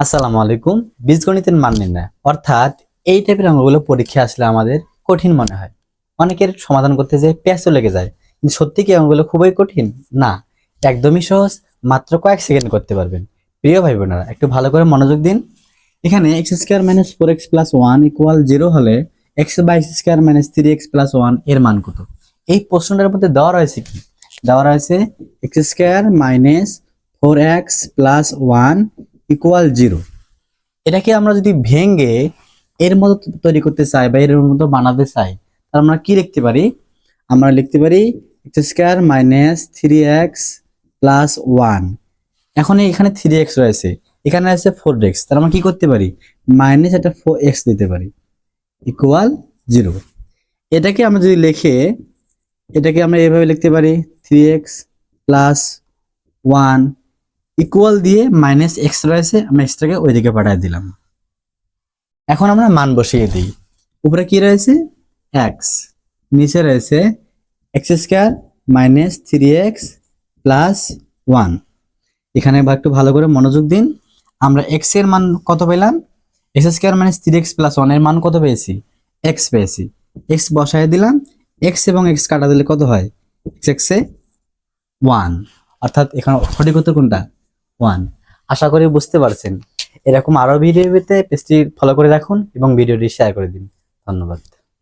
আসসালামু আলাইকুম। বীজগণিতের মান নির্ণয়। অর্থাৎ এই টাইপের অঙ্কগুলো পরীক্ষা আসলে আমাদের কঠিন মনে হয়। অনেকের সমাধান করতে যে পেঁচও লেগে যায়। কিন্তু সত্যি কি অঙ্কগুলো খুবই কঠিন? না, একদমই সহজ। মাত্র কয়েক সেকেন্ড করতে পারবেন। প্রিয় ভাই বোনেরা একটু ভালো করে মনোযোগ দিন। এখানে x square minus four x plus one equal zero হলে x by x square minus three x plus ওয়ানের মান কত? এই প্রশ্নটার মধ্যে দেওয়া রয়েছে কি? দেওয়া রয়েছে x square minus four x plus one equal zero এটাকে আমরা যদি ভেঙে এর মতো তৈরি করতে চাই বা এর মতো বানাতে চাই, তাহলে আমরা কি লিখতে পারি? আমরা লিখতে পারি x square minus three x plus one এখন এখানে থ্রি এক্স রয়েছে, এখানে আছে ফোর এক্স তাহলে আমরা কি করতে পারি? মাইনাস একটা ফোর এক্স দিতে পারি ইকুয়াল জিরো এটাকে আমরা যদি লিখে, এটাকে আমরা এভাবে লিখতে পারি three x plus one equal দিয়ে মাইনাস এক্স রয়েছে, আমরা এক্সটাকে ওইদিকে পাঠিয়ে দিলাম। এখন আমরা মান বসিয়ে দিই। উপরে কি রয়েছে? এক্স নিচে রয়েছে x square minus three x plus one এখানে বা একটু ভালো করে মনোযোগ দিন। আমরা এক্সের মান কত পেলাম? X square minus three x plus ওয়ানের মান কত পেয়েছি? এক্স পেয়েছি। এক্স বসায় দিলাম। এক্স এবং এক্স কাটা দিলে কত হয়? এক্স এক্সে ওয়ান অর্থাৎ এখানে সঠিক উত্তর কোনটা? ওয়ান। আশা করি বুঝতে পারছেন। এরকম আরও ভিডিও পেতে পেজটি ফলো করে রাখুন এবং ভিডিওটি শেয়ার করে দিন। ধন্যবাদ।